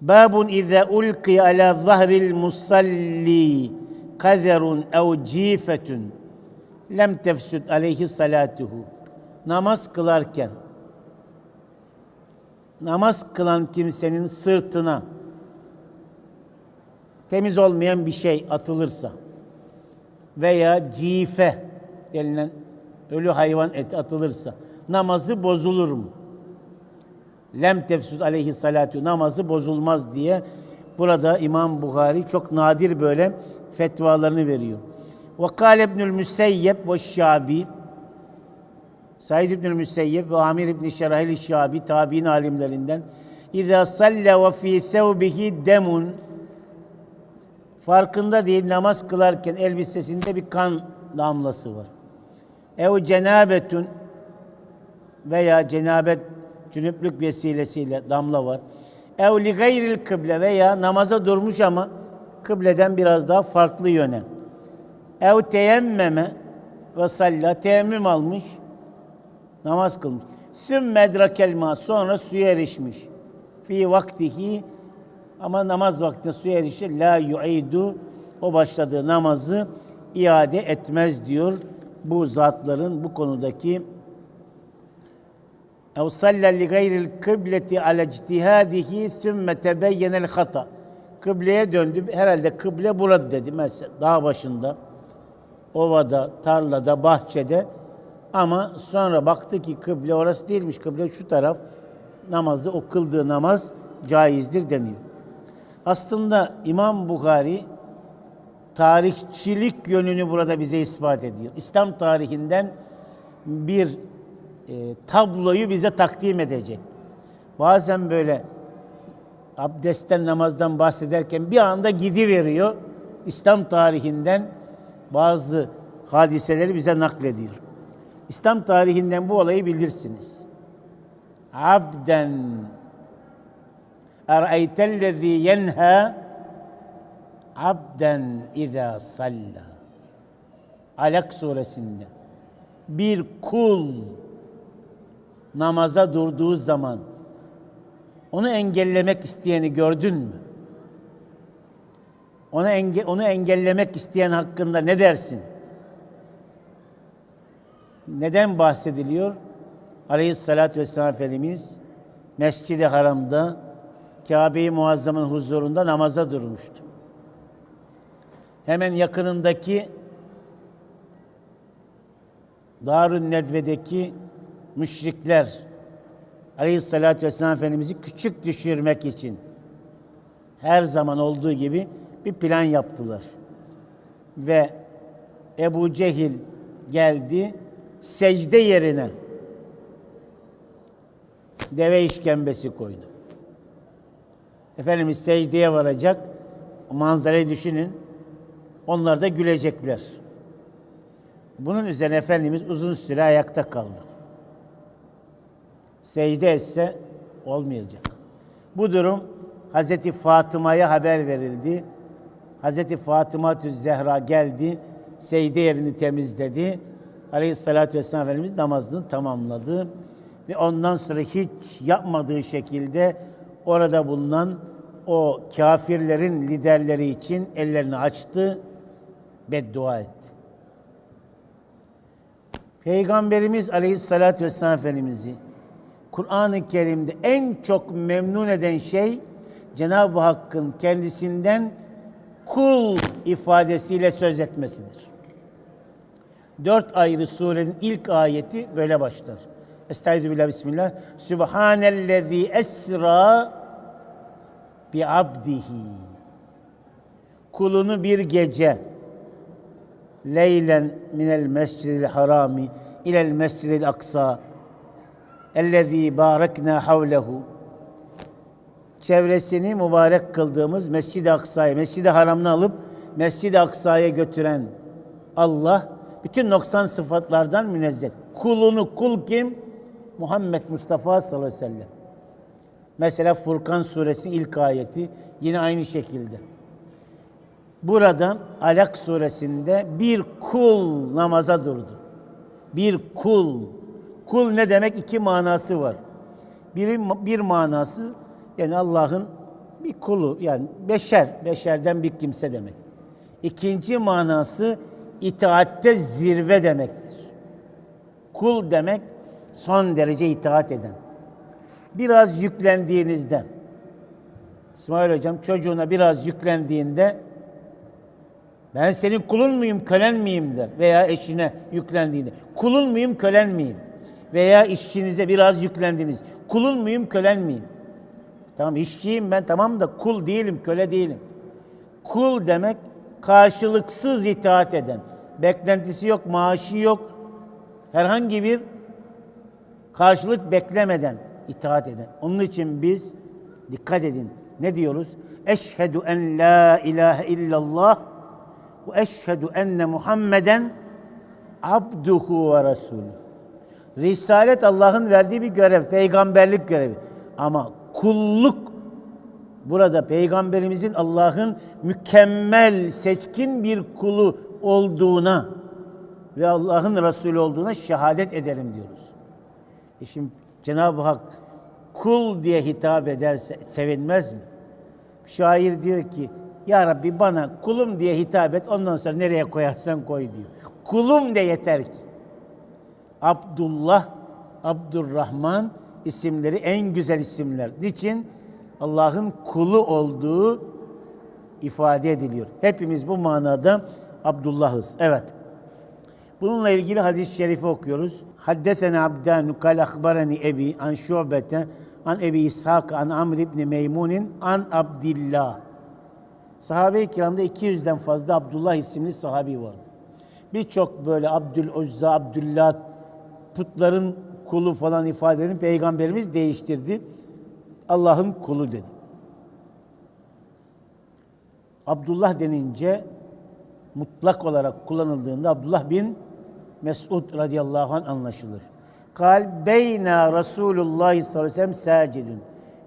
Babun iza ulqi ala zahril musalli kazerun ev cifetun lem tefsud aleyhi salatuhu. Namaz kılarken namaz kılan kimsenin sırtına temiz olmayan bir şey atılırsa veya cife denilen ölü hayvan eti atılırsa namazı bozulur mu? Lem tefsud aleyhi salatu namazı bozulmaz diye burada İmam Bukhari çok nadir böyle fetvalarını veriyor. Ve kâle ibnül müseyyep ve şabi Said İbnül Müseyyep ve Amir İbni Şerahil Şabi tabi'in alimlerinden İzâ salle ve fî thevbihi demun farkında değil namaz kılarken elbisesinde bir kan damlası var. Ev cenabetun veya cenabet cünüplük vesilesiyle damla var. Ev li gayril kıble veya namaza durmuş ama kıbleden biraz daha farklı yöne. Ev teyemmeme ve salla teyemmüm almış namaz kılmış. Sümme edrakel ma sonra suya erişmiş. Fi vaktihi ama namaz vaktinde suya erişir. La yu'idu o başladığı namazı iade etmez diyor bu zatların bu konudaki salle li gayril kıbleti ala ictihadihi sümme tebeyyenel hata. Kıbleye döndü. Herhalde kıble burada dedi. Mesela dağ başında, ovada, tarlada, bahçede ama sonra baktı ki kıble orası değilmiş. Kıble şu taraf. Namazı, o kıldığı namaz caizdir deniyor. Aslında İmam Bukhari tarihçilik yönünü burada bize ispat ediyor. İslam tarihinden bir e, tabloyu bize takdim edecek. Bazen böyle abdestten, namazdan bahsederken bir anda gidiveriyor. İslam tarihinden bazı hadiseleri bize naklediyor. İslam tarihinden bu olayı bilirsiniz. Abden Er'eytellezî yenha abden izâ salla. Alak suresinde bir kul namaza durduğu zaman onu engellemek isteyeni gördün mü? Onu, enge onu engellemek isteyen hakkında ne dersin? Neden bahsediliyor? Aleyhissalatü vesselam Efendimiz Mescid-i Haram'da Kabe-i Muazzam'ın huzurunda namaza durmuştu. Hemen yakınındaki Darun Nedve'deki müşrikler Aleyhissalatü Vesselam Efendimiz'i küçük düşürmek için her zaman olduğu gibi bir plan yaptılar. Ve Ebu Cehil geldi secde yerine deve işkembesi koydu. Efendimiz secdeye varacak. O manzarayı düşünün. Onlar da gülecekler. Bunun üzerine Efendimiz uzun süre ayakta kaldı. Secde etse olmayacak. Bu durum Hazreti Fatıma'ya haber verildi. Hazreti Fatıma Zehra geldi. Secde yerini temizledi. Aleyhissalatü vesselam Efendimiz namazını tamamladı. Ve ondan sonra hiç yapmadığı şekilde orada bulunan o kafirlerin liderleri için ellerini açtı, beddua etti. Peygamberimiz Aleyhisselatü Vesselam Efendimiz'i Kur'an-ı Kerim'de en çok memnun eden şey Cenab-ı Hakk'ın kendisinden kul ifadesiyle söz etmesidir. Dört ayrı surenin ilk ayeti böyle başlar. Estaizu billah bismillah. Sübhanellezî esra bi abdihi. Kulunu bir gece leylen minel mescidil harami ilel mescidil aksa ellezî barekna havlehu çevresini mübarek kıldığımız Mescid-i Aksa'ya, Mescid-i Haram'ını alıp Mescid-i Aksa'ya götüren Allah bütün noksan sıfatlardan münezzeh. Kulunu kul kim? Muhammed Mustafa sallallahu aleyhi ve sellem. Mesela Furkan suresi ilk ayeti yine aynı şekilde. Burada Alak suresinde bir kul namaza durdu. Bir kul. Kul ne demek? İki manası var. Bir, bir manası yani Allah'ın bir kulu yani beşer, beşerden bir kimse demek. İkinci manası itaatte zirve demektir. Kul demek son derece itaat eden. Biraz yüklendiğinizde, İsmail Hocam çocuğuna biraz yüklendiğinde ben senin kulun muyum, kölen miyim der. Veya eşine yüklendiğinde. Kulun muyum, kölen miyim? Veya işçinize biraz yüklendiniz. Kulun muyum, kölen miyim? Tamam işçiyim ben tamam da kul değilim, köle değilim. Kul demek karşılıksız itaat eden. Beklentisi yok, maaşı yok. Herhangi bir karşılık beklemeden itaat eden. Onun için biz dikkat edin. Ne diyoruz? Eşhedü en la ilahe illallah ve eşhedü enne Muhammeden abduhu ve resulü. Risalet Allah'ın verdiği bir görev, peygamberlik görevi. Ama kulluk burada peygamberimizin Allah'ın mükemmel, seçkin bir kulu olduğuna ve Allah'ın Resulü olduğuna şehadet ederim diyoruz. E şimdi Cenab-ı Hak kul diye hitap ederse sevinmez mi? Şair diyor ki Ya Rabbi bana kulum diye hitap et ondan sonra nereye koyarsan koy diyor. Kulum de yeter ki. Abdullah, Abdurrahman isimleri en güzel isimler. Niçin? Allah'ın kulu olduğu ifade ediliyor. Hepimiz bu manada Abdullah'ız. Evet. Bununla ilgili hadis-i şerifi okuyoruz. Haddesena Abdan kal akhbarani ebi an şubete an ebi İshak an Amr ibn Meymun'in an Abdillah. Sahabe-i kiramda 200'den fazla Abdullah isimli sahabi vardı. Birçok böyle Abdül Uzza, Abdullah putların kulu falan ifadelerini peygamberimiz değiştirdi. Allah'ın kulu dedi. Abdullah denince mutlak olarak kullanıldığında Abdullah bin Mesud radıyallahu anh anlaşılır. Kal beyna Resulullah sallallahu aleyhi ve sellem sacidun.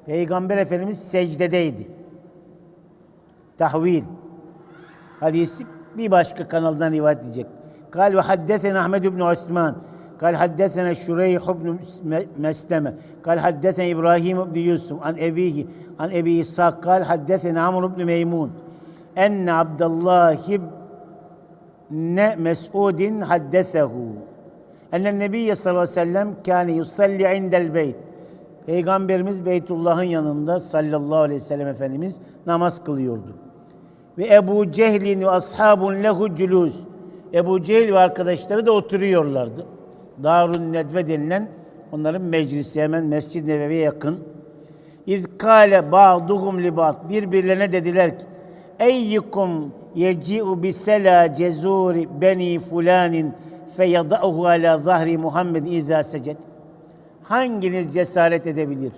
Peygamber Efendimiz secdedeydi. Tahvil. Hadisi bir başka kanaldan rivayet edecek. Kal ve haddesen Ahmed ibn Osman. قال حدثنا شريح بن مسلمة قال حدثنا إبراهيم بن يوسف عن أبيه عن أبي إسحاق قال حدثنا عمرو بن ميمون أن عبد الله بن مسعود حدثه أن النبي صلى الله عليه وسلم كان يصلي عند البيت Peygamberimiz Beytullah'ın yanında sallallahu aleyhi ve sellem Efendimiz namaz kılıyordu. Ve Ebu Cehlin ve ashabun lehu culus. Ebu Cehil ve arkadaşları da oturuyorlardı. Darun Nedve denilen onların meclisi hemen Mescid-i Nebevi'ye yakın. İz kâle ba'duhum li ba'd. Birbirlerine dediler ki Eyyukum yeci'u bisela cezuri beni fulanin feyada'uhu ala zahri Muhammed izâ seced. Hanginiz cesaret edebilir?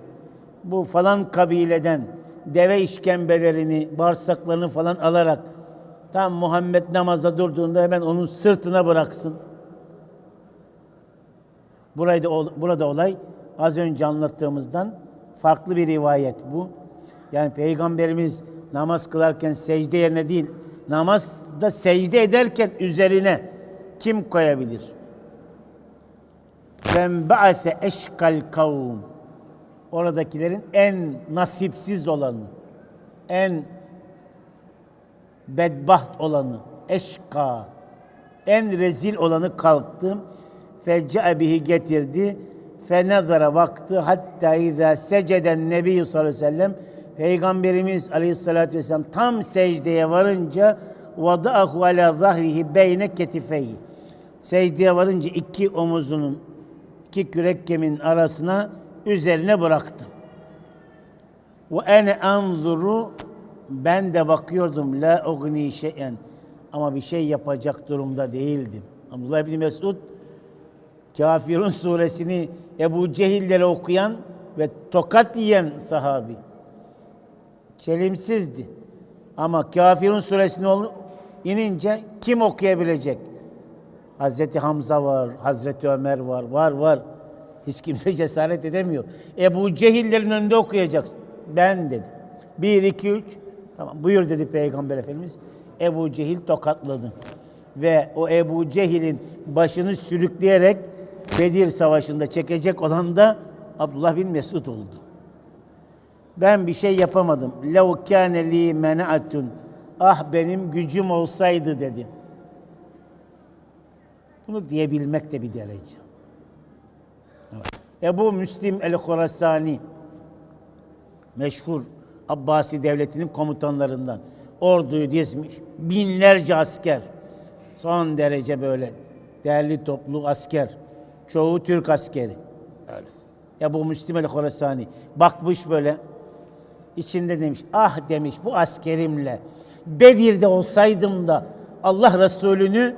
Bu falan kabileden deve işkembelerini, bağırsaklarını falan alarak tam Muhammed namaza durduğunda hemen onun sırtına bıraksın. Burada, burada olay az önce anlattığımızdan farklı bir rivayet bu. Yani Peygamberimiz namaz kılarken secde yerine değil, namazda secde ederken üzerine kim koyabilir? Ben ba'se eşkal kavm. Oradakilerin en nasipsiz olanı, en bedbaht olanı, eşka, en rezil olanı kalktı. Feccae bihi getirdi. Fenezara baktı hatta izâ seceden nebiyyü sallallahu aleyhi ve sellem Peygamberimiz aleyhissalatü vesselam tam secdeye varınca vada'ahu ala zahrihi beyne ketifeyhi. Secdeye varınca iki omuzunun iki kürek kemiğinin arasına üzerine bıraktı. Ve ene anzuru ben de bakıyordum la ugni şeyen ama bir şey yapacak durumda değildim. Abdullah bin Mesud Kafirun suresini Ebu Cehillere okuyan ve tokat yiyen sahabi. Çelimsizdi. Ama Kafirun suresini inince kim okuyabilecek? Hazreti Hamza var, Hazreti Ömer var, var var. Hiç kimse cesaret edemiyor. Ebu Cehillerin önünde okuyacaksın. Ben dedi. Bir, iki, üç. Tamam buyur dedi Peygamber Efendimiz. Ebu Cehil tokatladı. Ve o Ebu Cehil'in başını sürükleyerek Bedir Savaşı'nda çekecek olan da Abdullah bin Mesud oldu. Ben bir şey yapamadım. Lev kâne li mena'atun. Ah benim gücüm olsaydı dedim. Bunu diyebilmek de bir derece. Evet. Ebu Müslim el-Khurasani meşhur Abbasi devletinin komutanlarından orduyu dizmiş. Binlerce asker. Son derece böyle değerli toplu asker. Çoğu Türk askeri. Öyle. Ebu Müslim el-Khorasani bakmış böyle içinde demiş ah demiş bu askerimle Bedir'de olsaydım da Allah Resulü'nü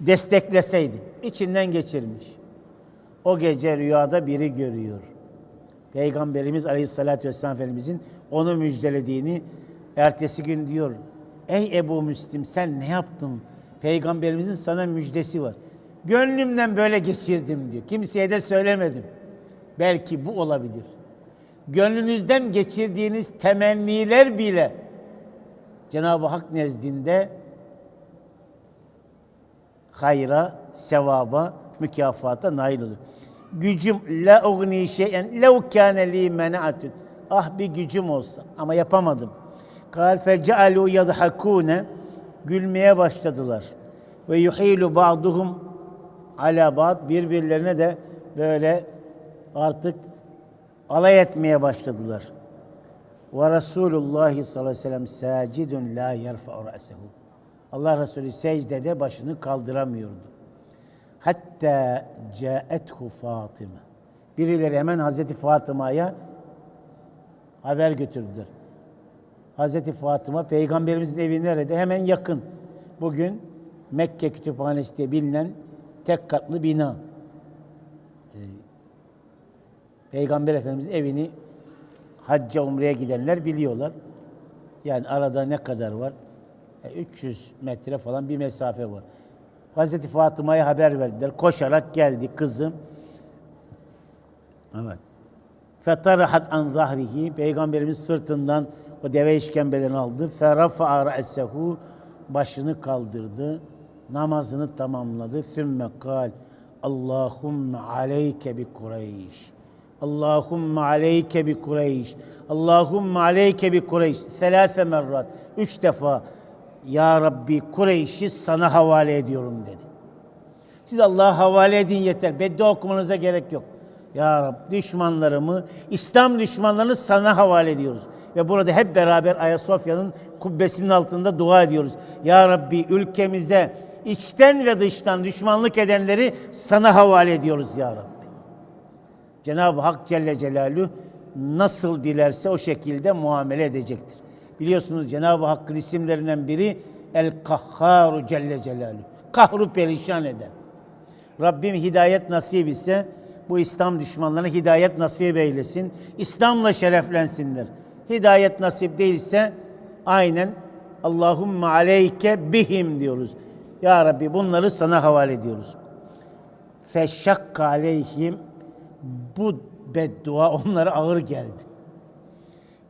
destekleseydim. İçinden geçirmiş. O gece rüyada biri görüyor. Peygamberimiz Aleyhisselatü Vesselam Efendimizin onu müjdelediğini ertesi gün diyor. Ey Ebu Müslim sen ne yaptın? Peygamberimizin sana müjdesi var. Gönlümden böyle geçirdim diyor. Kimseye de söylemedim. Belki bu olabilir. Gönlünüzden geçirdiğiniz temenniler bile Cenab-ı Hak nezdinde hayra, sevaba, mükafata nail olur. Gücüm la ugni şeyen lev kâne li men'atun. Ah bir gücüm olsa ama yapamadım. Kal fecealu yadhakune gülmeye başladılar. Ve yuhilu ba'duhum ala ba'd birbirlerine de böyle artık alay etmeye başladılar. Ve Resulullah sallallahu aleyhi ve sellem sacidun la yerfa'u ra'sehu. Allah Resulü secdede başını kaldıramıyordu. Hatta caethu Fatıma. Birileri hemen Hazreti Fatıma'ya haber götürdüler. Hazreti Fatıma peygamberimizin evi nerede? Hemen yakın. Bugün Mekke Kütüphanesi diye bilinen tek katlı bina. Ee, Peygamber Efendimizin evini hacca umreye gidenler biliyorlar. Yani arada ne kadar var? E, 300 metre falan bir mesafe var. Hazreti Fatıma'ya haber verdiler. Koşarak geldi kızım. Evet. Fetarahat an zahrihi. Peygamberimiz sırtından o deve işkembelerini aldı. Ferafa'a ra'sehu. Başını kaldırdı. Namazını tamamladı. Sümme kal. Allahumme aleyke bi Kureyş. Allahumme aleyke bi Kureyş. Allahumme aleyke bi Kureyş. Selase merrat. Üç defa Ya Rabbi Kureyş'i sana havale ediyorum dedi. Siz Allah'a havale edin yeter. Beddua okumanıza gerek yok. Ya Rab düşmanlarımı, İslam düşmanlarını sana havale ediyoruz. Ve burada hep beraber Ayasofya'nın kubbesinin altında dua ediyoruz. Ya Rabbi ülkemize içten ve dıştan düşmanlık edenleri sana havale ediyoruz ya Rabbi. Cenab-ı Hak Celle Celaluhu nasıl dilerse o şekilde muamele edecektir. Biliyorsunuz Cenab-ı Hakk'ın isimlerinden biri El Kahharu Celle Celaluhu. Kahru perişan eden. Rabbim hidayet nasip ise bu İslam düşmanlarına hidayet nasip eylesin. İslam'la şereflensinler. Hidayet nasip değilse aynen Allahumme aleyke bihim diyoruz. Ya Rabbi bunları sana havale ediyoruz. Feşşakka aleyhim bu beddua onlara ağır geldi.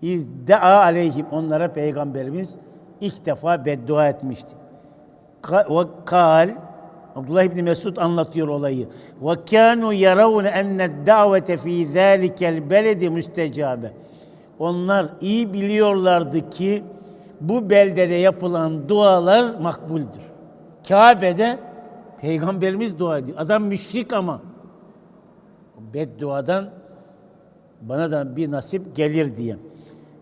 İddia aleyhim onlara peygamberimiz ilk defa beddua etmişti. Ve kal Abdullah İbni Mesud anlatıyor olayı. Ve kanu yaravun enne davete fi zalikel beledi müstecabe. Onlar iyi biliyorlardı ki bu beldede yapılan dualar makbuldür. Kabe'de peygamberimiz dua ediyor. Adam müşrik ama bedduadan bana da bir nasip gelir diye.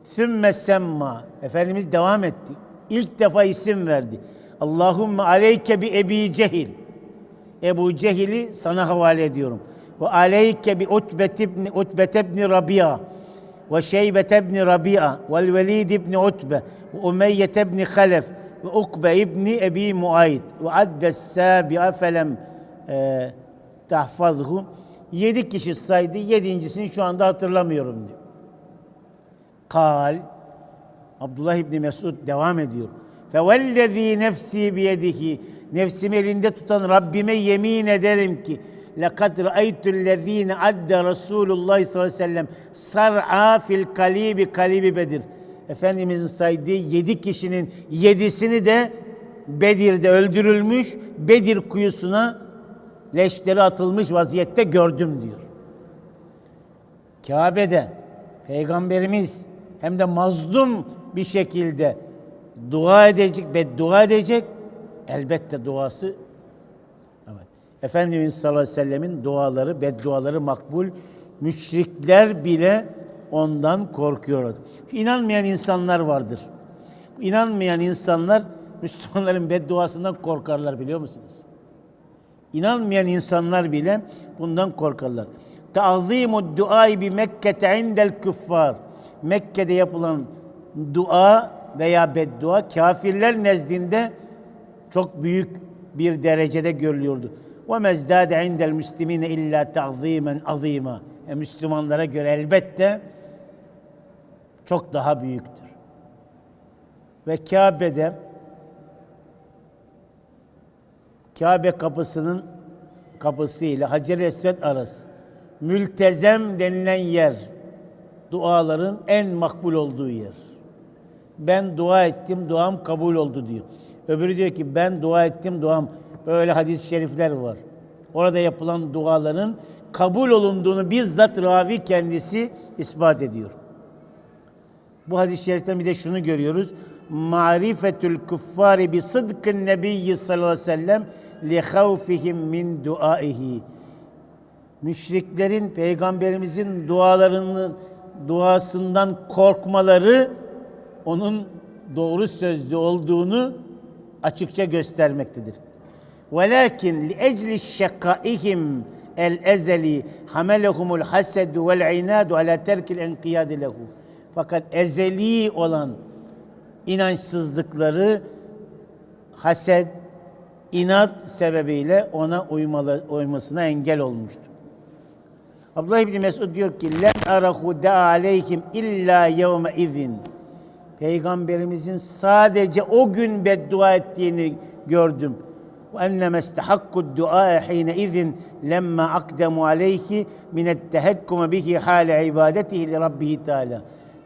Sümme semma. Efendimiz devam etti. İlk defa isim verdi. Allahümme aleyke bi Ebi Cehil. Ebu Cehil'i sana havale ediyorum. Ve aleyke bi Utbet ibn Utbet ibn Rabia ve Şeybet ibn Rabia ve Velid ibn Utbe ve Umeyye ibn Halef ve Ukbe ibn Ebi Muayt ve addes sabi'a felem e, tahfazhu. Yedi kişi saydı. Yedincisini şu anda hatırlamıyorum diyor. Kal Abdullah İbni Mesud devam ediyor. Fevellezî nefsi biyedihi Nefsimi elinde tutan Rabbime yemin ederim ki لَقَدْ رَأَيْتُ الَّذ۪ينَ عَدَّ رَسُولُ اللّٰهِ sallallahu aleyhi ve sellem sar'a fil kalibi kalibi Bedir. Efendimizin saydığı yedi kişinin yedisini de Bedir'de öldürülmüş, Bedir kuyusuna leşleri atılmış vaziyette gördüm diyor. Kabe'de Peygamberimiz hem de mazlum bir şekilde dua edecek, beddua edecek. Elbette duası Evet. Efendimiz sallallahu aleyhi ve sellemin duaları, bedduaları makbul. Müşrikler bile ondan korkuyorlar. İnanmayan insanlar vardır. İnanmayan insanlar Müslümanların bedduasından korkarlar biliyor musunuz? İnanmayan insanlar bile bundan korkarlar. Ta'zimu duai bi Mekke'te indel küffar. Mekke'de yapılan dua veya beddua kafirler nezdinde çok büyük bir derecede görülüyordu. Ve mezdade indel müslimine illa ta'zimen azima. E, Müslümanlara göre elbette çok daha büyüktür. Ve Kabe'de Kabe kapısının kapısı ile Hacer-i Esved arası mültezem denilen yer duaların en makbul olduğu yer. Ben dua ettim, duam kabul oldu diyor. Öbürü diyor ki ben dua ettim, duam böyle hadis-i şerifler var. Orada yapılan duaların kabul olunduğunu bizzat ravi kendisi ispat ediyor. Bu hadis-i şeriften bir de şunu görüyoruz. Marifetül kuffari bi sıdkın nebiyyi sallallahu aleyhi ve sellem li havfihim min duaihi. Müşriklerin peygamberimizin dualarının duasından korkmaları onun doğru sözlü olduğunu açıkça göstermektedir. Velakin li ecli şakaihim el ezeli hamelehumul hasedu vel inadu ala terkil enqiyadi lehu. Fakat ezeli olan inançsızlıkları haset, inat sebebiyle ona uymalı, uymasına engel olmuştur. Abdullah İbni Mesud diyor ki lem arahu da aleyhim illa yevme izin. Peygamberimizin sadece o gün beddua ettiğini gördüm. Du'a hine izin lemma akdemu aleyhi minet tehekkume bihi hale ibadetihi li rabbihi teala.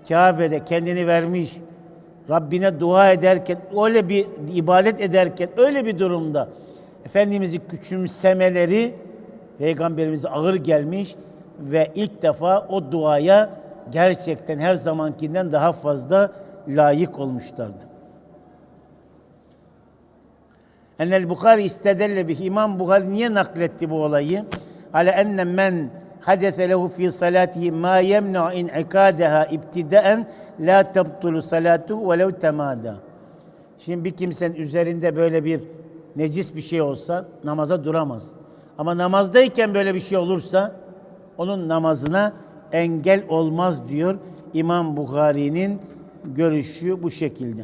Kabe'de kendini vermiş, Rabbine dua ederken, öyle bir ibadet ederken, öyle bir durumda Efendimiz'i küçümsemeleri Peygamberimize ağır gelmiş ve ilk defa o duaya gerçekten her zamankinden daha fazla layık olmuşlardı. Enel Bukhari istedelle bih. İmam Bukhari niye nakletti bu olayı? Ale enne men lehu fi salatihi ma yemnu in ikadaha ibtidaen la tabtulu salatu velev temada. Şimdi bir kimsenin üzerinde böyle bir necis bir şey olsa namaza duramaz. Ama namazdayken böyle bir şey olursa onun namazına engel olmaz diyor İmam Bukhari'nin görüşü bu şekilde.